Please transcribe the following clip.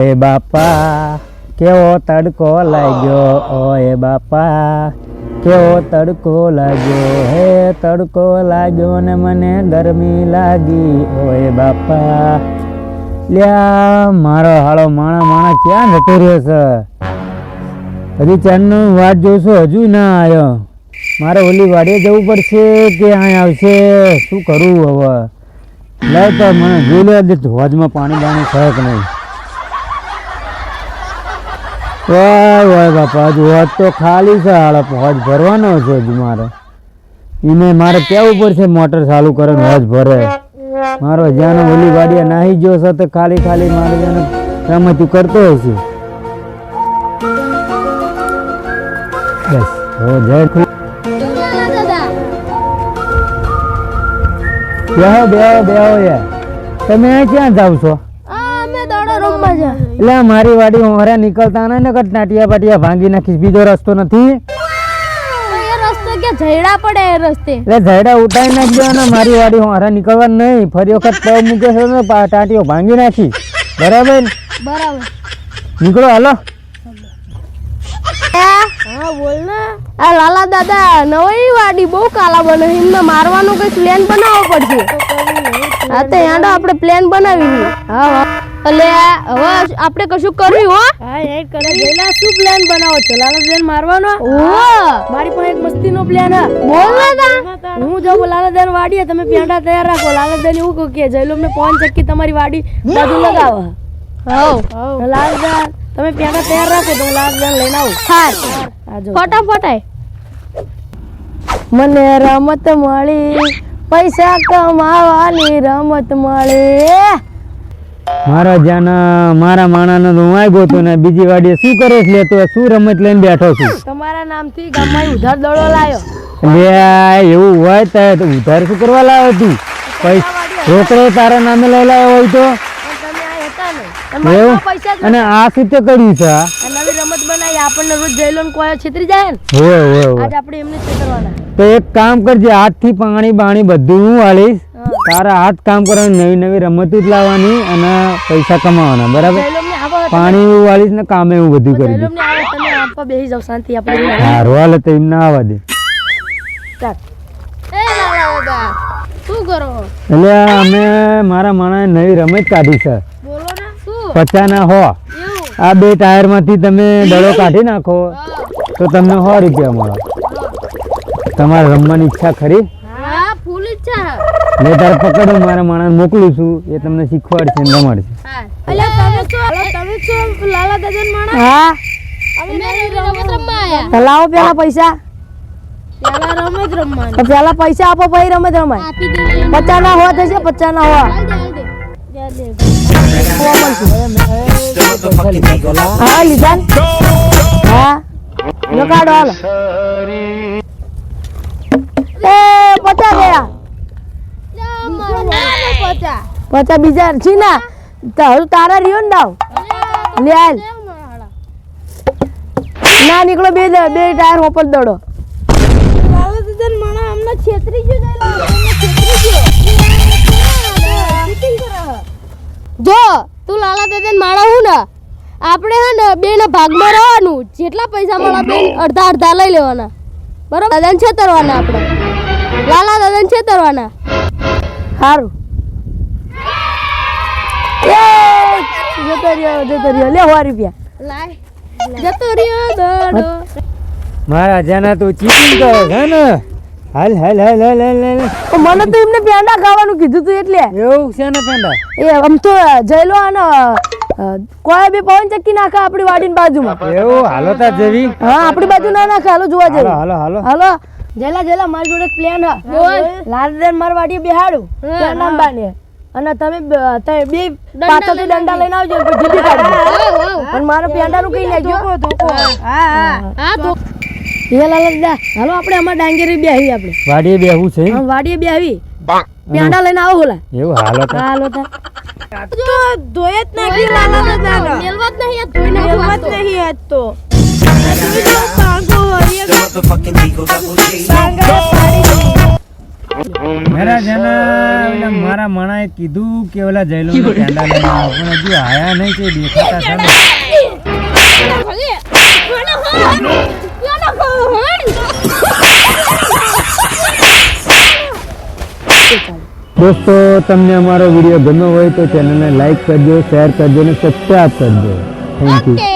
એ બાપા, કેવો તડકો લાગ્યો? ઓએ બાપા, કેવો તડકો લાગ્યો? હે તડકો લાગ્યો ને મને ગરમી લાગી. ઓએ બાપા, લ્યા, મારો હાળો માણા માણા ક્યાં જતો રહ્યો છે? હજી ચારનો વાટ જોશું, હજુ ના આવ્યો. મારે ઓલી વાડીએ જવું પડશે કે અહીં આવશે? શું કરવું હવે? લાવ તો મને જોઈ લે દે ધોજમાં પાણી બાણી છે કે નહીં? વાય બાપા હજુ તો ખાલી છે હાલ હોજ ભરવાનો છે હજુ મારે. એને મારે કેવું પડશે મોટર ચાલુ કરે હોજ ભરે? મારો જ્યાં ઓલી વાડીએ નાહી ગયો છે તો ખાલી ખાલી મારે જ્યાં રમતું કરતો હશે. બસ હો જય બેહો બેહો બેહો યાર. તમે ક્યાં જાવ છો? એટલે મારી વાડી હોરે નીકળતા ના ને ટાટિયા પાટિયા ભાંગી નાખીશ. બીજો રસ્તો નથી. જયડા પડે એ રસ્તે? એટલે ઝાડા ઉઠાઈ નાખજો અને મારી વાડી હોરે નીકળવા નહીં. ફરી વખત પગ મૂકે છે ને પા- ભાંગી નાખી બરાબર? બરાબર. નીકળો હાલો. હા? બોલ ને. આ લાલા દાદા નવી વાડી બહુ કાલા બને એમને મારવાનો કઈ પ્લાન બનાવવો પડશે? હા તો યાડો આપણે પ્લાન બનાવી હા. એટલે હવે આપણે કશું કર્યું હો? હા એ કરે. પેલા શું પ્લાન બનાવો છો? લાલાબેન મારવાનો? ઓ મારી પણ એક મસ્તીનો પ્લાન હે. બોલ ને હું જાઉં લાલાબેન વાડીએ તમે પેંડા તૈયાર રાખો. લાલાબેન એવું કહું કે જયલો ને પવન ચક્કી તમારી વાડી બાજુ લગાવો. હવ. લાલાબેન તમે પેંડા તૈયાર રાખો તો હું લાલાબેન લઈને આવું. હા ફટાફટ મને રમત મળી પૈસા કમાવાની રમત મળી. મારા જાના મારા માણાનો તો હું આવ્યો હતો ને બીજી વાડીએ શું કરે છે? તો શું રમત લઈને બેઠો છું. તમારા નામથી ગામમાં ઉધાર દડો લાયો. લે એવું હોય તો તો ઉધાર શું કરવા લાવ્યો તું? પૈસા રોકડો તારા નામે લઈ લાવ્યો હોય તો? અને આ શું તે કર્યું છે? નવી રમત બનાવી. આપણને રોજ જઈલો ને કોયો છેતરી જાય ને. હોય હોય આજે આપણે એમને છેતરવાના. તો એક કામ કરજે હાથથી પાણી બાણી બધું હું વાળીશ તારા હાથ કામ કરવાની નવી નવી રમતો જ લાવવાની અને પૈસા કમાવાના બરાબર? પાણી વાળી ને કામે એવું બધું કરી દે. બેસી જાવ શાંતિ આપણે હા રોવાલે તો એમ ના આવવા દે. શું કરો? એટલે અમે મારા માણસે નવી રમત કાઢી છે. પચાના હો. આ બે ટાયરમાંથી તમે દડો કાઢી નાખો. તો તમને સો રૂપિયા મળે. તમારે રમવાની ઈચ્છા ખરી? હા ફૂલ ઈચ્છા મેં તાર પકડો મારા માણસ મોકલું છું એ તમને શીખવાડશે ને રમાડશે. હા. તમે છો તમે છો લાલા દાદા માણસ? હા. અમે રમત રમવા આયા તો લાવો પેલા પૈસા. પેલા રમત રમવાની. પેલા પૈસા આપો પછી રમત રમાય. આપી દે પચાસ ના હોવા થશે પચાસ ના હોવા હાલ હાલ હા લીધા હા. લો કાઢો એ પચાસ ગયા. પચાસ બીજા છી ના. તારું તારા રહ્યો ને દાવ. લે ના, નીકળો બે બે ટાયર હોપર દડો. જો, તું લાલા દાદા માળા હું ને, આપણે હે ને બે ના ભાગમાં રહેવાનું. જેટલા પૈસા મળે બે અડધા અડધા લઈ લેવાના. બરોબર? દાદાને છેતરવાના આપણે. લાલા દાદાને છેતરવાના. સારું જતો રહ્યો જતો રહ્યો. લે સો રૂપિયા. લાય. જતો રહ્યો દડો. મારા જાના તું ચીટિંગ કરે છે ને? હાલ હાલ હાલ હાલ હાલ હાલ મને તો એમને પેંડા ખાવાનું કીધું તું એટલે. એવું છે ને પેંડા? એ આમ તો જયલો અને અ, કોઈ બી પવન ચક્કી નાખે આપણી વાડીની બાજુમાં. એવું? હાલો જેવી? હા આપણી બાજુ ના નાખે. હાલો જોવા જઈએ. હાલો હાલો. હાલો. જેલા જેલા મારી જોડે પ્લાન હા. લાલદેન માર વાડીએ બેહાડું. હા, નામ અને તમે બ- તમે બે પાછળથી દંડા લઈને આવજો તો જીબી કાઢજો અને મારો પેંડાનું કઈ નાખજો હા તો. એ લાલા દાદા હાલો આપણે અમાર ડાંગેરી બેહી આપણે. વાડીએ બેહવું છે? હા, વાડીએ બેહી. પેંડા લઈને આવો હોલા એવું હાલો હા હાલો તા. ધોયે જ લાલા મેલવા મેલવત નહીં આ ધોઈ નાખવા તો. નહીં આ તો. મારા મણાએ કીધું કે ઓલા જયલો પણ હજુ આયા નહીં દેખાતા છે ને. દોસ્તો, તમને અમારો વીડિયો ગમ્યો હોય તો ચેનલને લાઈક કરજો શેર કરજો અને સબસ્ક્રાઈબ કરજો. Thank you